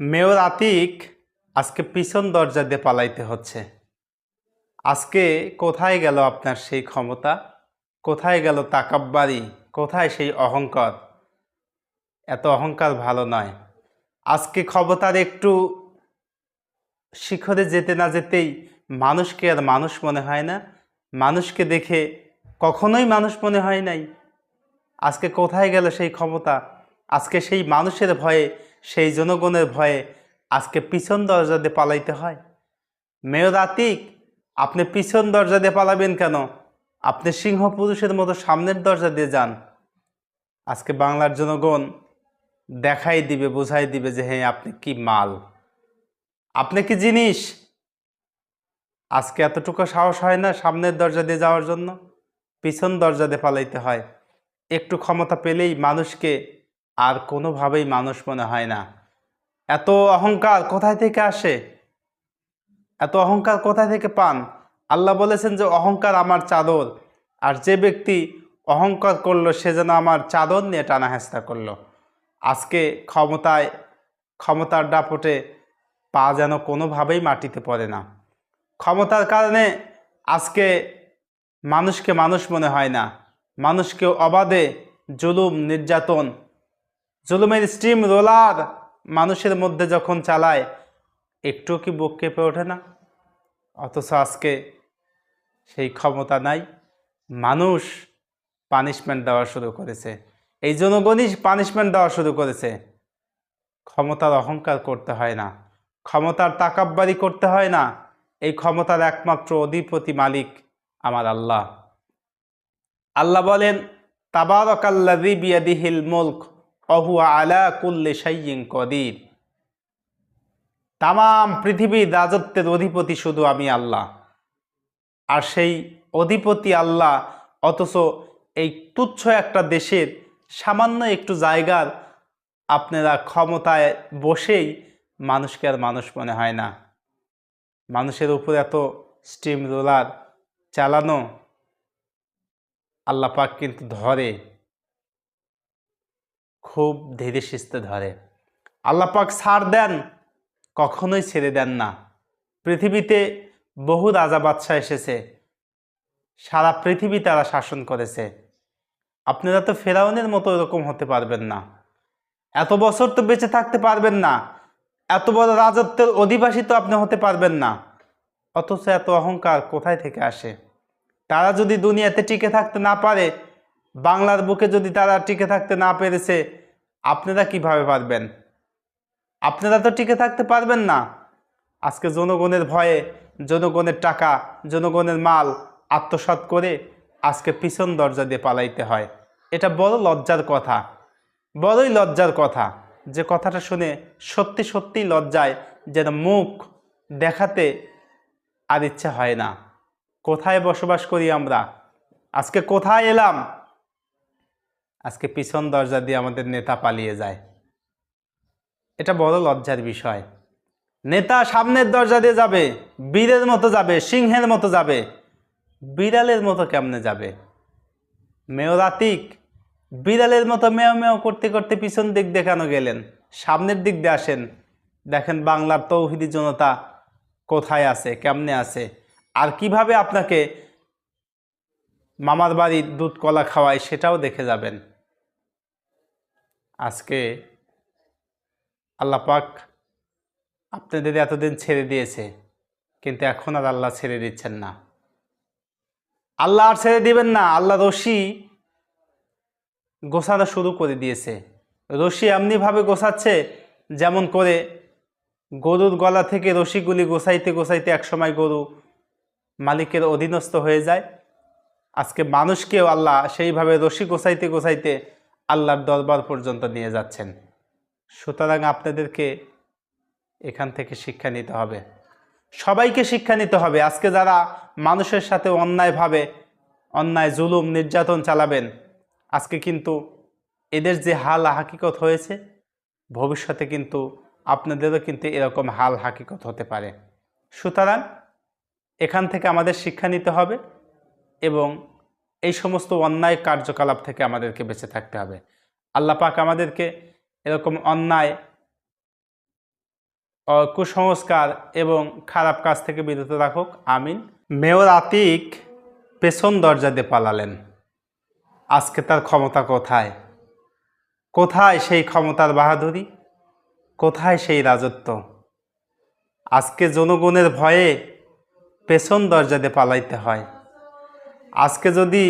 Mayor Atik আজকে পিছন দরজা দিয়ে পালাইতে হচ্ছে। আজকে কোথায় গেল আপনার সেই ক্ষমতা? কোথায় গেল তাকাব্বারি? কোথায় সেই অহংকার? এত অহংকার ভালো নয়। আজকে ক্ষমতার একটু শিখরে যেতে না যেতেই মানুষকে আর মানুষ মনে হয় না। মানুষকে দেখে কখনোই মানুষ মনে হয় নাই। আজকে কোথায় গেল সেই ক্ষমতা? আজকে সেই মানুষের ভয়ে সেই জনগণের ভয়ে আজকে পিছন দরজা দিয়ে পালাইতে হয়। মেয়র আতিক, আপনি পিছন দরজা দিয়ে পালাবেন কেন? আপনি সিংহ পুরুষের মতো সামনের দরজা দিয়ে যান। আজকে বাংলার জনগণ দেখাই দিবে, বোঝাই দিবে যে হ্যাঁ আপনি কি মাল? আপনি কি জিনিস? আজকে এতটুকু সাহস হয় না সামনের দরজা দিয়ে যাওয়ার জন্য? পিছন দরজা দিয়ে পালাইতে হয়। একটু ক্ষমতা পেলেই মানুষকে আর কোনোভাবেই মানুষ মনে হয় না। এত অহংকার কোথায় থেকে আসে? এত অহংকার কোথায় থেকে পান? আল্লাহ বলেছেন যে, অহংকার আমার চাদর। আর যে ব্যক্তি অহংকার করল, সে যেন আমার চাদর নিয়ে টানা হেঁচড়া করল। আজকে ক্ষমতায়, ক্ষমতার দাপটে পা যেন কোনোভাবেই মাটিতে পড়ে না। ক্ষমতার কারণে আজকে মানুষকে মানুষ মনে হয় না। মানুষকে অবাধে জুলুম, নির্যাতন জুলুমের স্টিম রোলার মানুষের মধ্যে যখন চালায় একটু কি বুক কেঁপে ওঠে না? অথচ আজকে সেই ক্ষমতা নাই। মানুষ পানিশমেন্ট দেওয়া শুরু করেছে। এই জনগণই পানিশমেন্ট দেওয়া শুরু করেছে। ক্ষমতার অহংকার করতে হয় না। ক্ষমতার তাকাব্বারি করতে হয় না। এই ক্ষমতার একমাত্র অধিপতি মালিক আমার আল্লাহ। আল্লাহ বলেন, তাবারকাল্লাযী বিয়াদিহিল মুলক। অহুয়া আলা কুল্লি শাইইন কদির। তাম পৃথিবীর রাজত্বের অধিপতি শুধু আমি আল্লাহ। আর সেই অধিপতি আল্লাহ, অথচ এই তুচ্ছ একটা দেশের সামান্য একটু জায়গার আপনারা ক্ষমতায় বসেই মানুষকে আর মানুষ মনে হয় না। মানুষের উপর এত স্টিম রোলার চালানো আল্লাহ পাক কিন্তু ধরে। খুব ধীরে সিস্তে ধরে। আল্লাপাক সার দেন, কখনোই ছেড়ে দেন না। পৃথিবীতে বহু রাজা বাদশাহ এসেছে। সারা পৃথিবী তারা শাসন করেছে। আপনারা তো ফেরাউনের মতো এরকম হতে পারবেন না। এত বছর তো বেঁচে থাকতে পারবেন না। এত বড় রাজত্বের অধিবাসী তো আপনি হতে পারবেন না। অথচ এত অহংকার কোথায় থেকে আসে? তারা যদি দুনিয়াতে টিকে থাকতে না পারে বাংলার বুকে যদি তারা টিকে থাকতে না পেরেছে, আপনারা কীভাবে পারবেন? আপনারা তো টিকে থাকতে পারবেন না। আজকে জনগণের ভয়ে, জনগণের টাকা, জনগণের মাল আত্মসাৎ করে আজকে পিছন দরজা দিয়ে পালাইতে হয়। এটা বড় লজ্জার কথা। বড়ই লজ্জার কথা যে কথাটা শুনে সত্যি সত্যি লজ্জায় যেন মুখ দেখাতে আর ইচ্ছা হয় না। কোথায় বসবাস করি আমরা? আজকে কোথায় এলাম? আজকে পিছন দরজা দিয়ে আমাদের নেতা পালিয়ে যায়। এটা বড় লজ্জার বিষয়। নেতা সামনের দরজা দিয়ে যাবে, বীরের মতো যাবে, সিংহের মতো যাবে। বিড়ালের মতো কেমনে যাবে? মেয়র আতিক, বিড়ালের মতো মেয় মেয় করতে করতে পিছন দিক দেখানো গেলেন, সামনের দিক দিয়ে আসেন। দেখেন বাংলার তৌহিদি জনতা কোথায় আছে, কেমনে আছে, আর কীভাবে আপনাকে মামার বাড়ির দুধ কলা খাওয়ায় সেটাও দেখে যাবেন। আজকে আল্লাহ পাক আপনাদের এতদিন ছেড়ে দিয়েছে, কিন্তু এখন আর আল্লাহ ছেড়ে দিচ্ছেন না। আল্লাহ আর ছেড়ে দিবেন না, আল্লাহ রশি গোছানো শুরু করে দিয়েছে। রশি এমনিভাবে গোছাচ্ছে, যেমন করে গরুর গলা থেকে রশিগুলি গোছাইতে গোছাইতে একসময় গরু মালিকের অধীনস্থ হয়ে যায়। আজকে মানুষকেও আল্লাহ সেইভাবে রশি গোছাইতে গোছাইতে আল্লাহর দরবার পর্যন্ত নিয়ে যাচ্ছেন। সুতরাং আপনাদেরকে এখান থেকে শিক্ষা নিতে হবে। সবাইকে শিক্ষা নিতে হবে। আজকে যারা মানুষের সাথে অন্যায়ভাবে, অন্যায় জুলুম, নির্যাতন চালাবেন, আজকে কিন্তু এদের যে হাল হাকিকত হয়েছে, ভবিষ্যতে কিন্তু আপনাদেরও কিন্তু এরকম হাল হাকিকত হতে পারে। সুতরাং এখান থেকে আমাদের শিক্ষা নিতে হবে এবং এই সমস্ত অন্যায় কার্যকলাপ থেকে আমাদেরকে বেঁচে থাকতে হবে। আল্লাহ পাক আমাদেরকে এরকম অন্যায় কুসংস্কার এবং খারাপ কাজ থেকে বিরত রাখুক। আমিন। মেয়র আতিক পেছন দরজা দিয়ে পালালেন। আজকে তার ক্ষমতা কোথায়? কোথায় সেই ক্ষমতার বাহাদুরি? কোথায় সেই রাজত্ব? আজকে জনগণের ভয়ে পেছন দরজা দিয়ে পালাইতে হয়। আজকে যদি